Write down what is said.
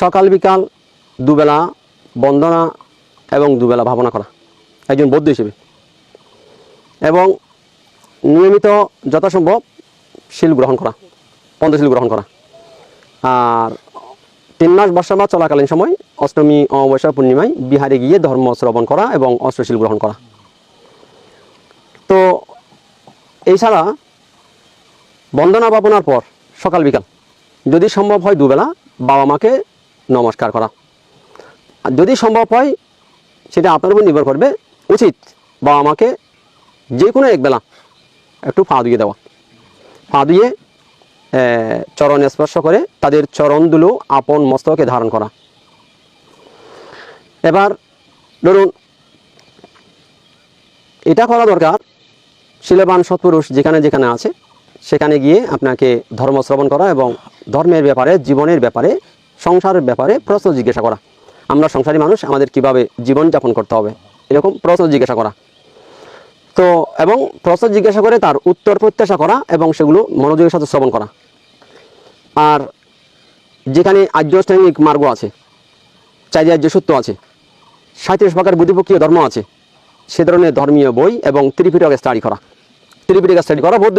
সকাল, বিকাল, দুবেলা বন্দনা এবং দুবেলা ভাবনা করা। একজন বৌদ্ধ হিসেবে। এবং নিয়মিত যথাসম্ভব শিল গ্রহণ করা পঞ্চশীল গ্রহণ করা। আর তিন মাস বর্ষা বর্ষাবাদ চলাকালীন সময় অষ্টমী, অমাবস্যা, পূর্ণিমায় বিহারে গিয়ে ধর্ম শ্রবণ করা এবং অষ্টশীল গ্রহণ করা। তো এছাড়া বন্দনা ভাবনার পর সকাল, বিকাল, যদি সম্ভব হয় দুবেলা বাবা মাকে নমস্কার করা। যদি সম্ভব হয় সেটা আপনার উপর নির্ভর করবে উচিত। বাবা মাকে যে কোনো একবেলা একটু পা ধুয়ে দেওয়া। পা আহ, চরণ স্পর্শ করে তাদের চরণগুলো আপন মস্তকে ধারণ করা। এবার ধরুন এটা করা দরকার শিলবান সৎপুরুষ যেখানে যেখানে আছে সেখানে গিয়ে আপনাকে ধর্ম শ্রবণ করা এবং ধর্মের ব্যাপারে জীবনের ব্যাপারে সংসারের ব্যাপারে প্রশ্ন জিজ্ঞাসা করা। আমরা সংসারী মানুষ, আমাদের কীভাবে জীবনযাপন করতে হবে? এরকম প্রশ্ন জিজ্ঞাসা করা। তো, এবং প্রশ্ন জিজ্ঞাসা করে তার উত্তর প্রত্যাশা করা এবং সেগুলো মনোযোগের সাথে শ্রবণ করা। আর যেখানে আর্যশ্রেণিক মার্গ আছে চারি আর্য সত্য আছে, সাঁত্রিশ প্রকার বুদ্ধিপক্ষীয় ধর্ম আছে, সে ধরনের ধর্মীয় বই এবং ত্রিপিটকে স্টাডি করা। ত্রিপিটকে স্টাডি করা বৌদ্ধ